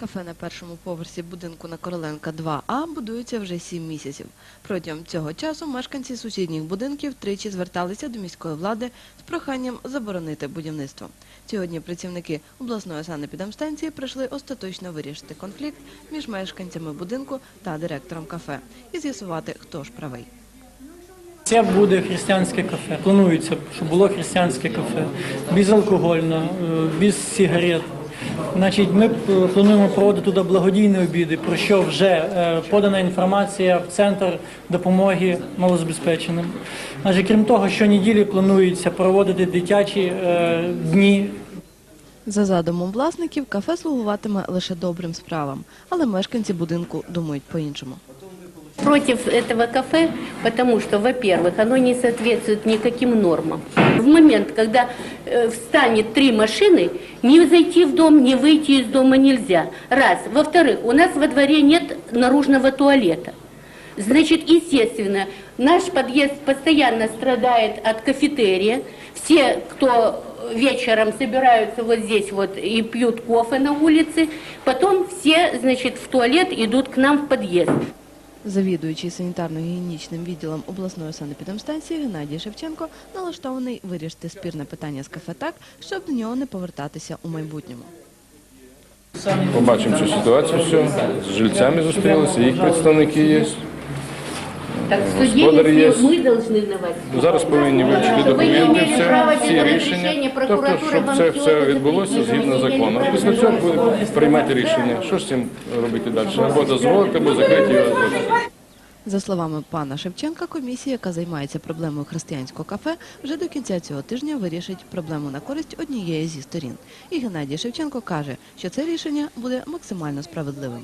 Кафе на першому поверсі будинку на Короленка 2А будується вже 7 місяців. Протягом цього часу мешканці сусідніх будинків тричі зверталися до міської влади з проханням заборонити будівництво. Сьогодні працівники обласної санепідемстанції прийшли остаточно вирішити конфлікт між мешканцями будинку та директором кафе і з'ясувати, хто ж правий. Це буде християнське кафе. Планується, щоб було християнське кафе, безалкогольне, без сигарет. Значить, ми плануємо проводити туди благодійні обіди, про що вже е, подана інформація в центр допомоги малозабезпеченим. Значить, крім того, щонеділі планується проводити дитячі е, дні За задумом власників, кафе слугуватиме лише добрим справам, але мешканці будинку думають по-іншому. Против этого кафе, потому что, во-первых, оно не соответствует никаким нормам. В момент, когда э, встанет три машины, ни зайти в дом, ни выйти из дома нельзя. Раз. Во-вторых, у нас во дворе нет наружного туалета. Значит, естественно, наш подъезд постоянно страдает от кафетерия. Все, кто вечером собираются вот здесь вот и пьют кофе на улице, потом все, значит, в туалет идут к нам в подъезд. Завідуючий санітарно-гігієнічним відділом обласної санепідемстанції Геннадій Шевченко налаштований вирішити спірне питання з кафе так, щоб до нього не повертатися у майбутньому. Побачимо цю ситуацію, все. з жильцями зустрілися, їх представники є. Так что Господар є. действия мы должны. Зараз повинні вивчити документи, все, всі рішення, тобто, щоб це все відбулося згідно закону. А після цього буде приймати рішення, що з цим робити далі. Або дозволити, або закрити його. За словами пана Шевченка, комісія, яка займається проблемою християнського кафе, вже до кінця цього тижня вирішить проблему на користь однієї зі сторін. І Геннадій Шевченко каже, що це рішення буде максимально справедливим.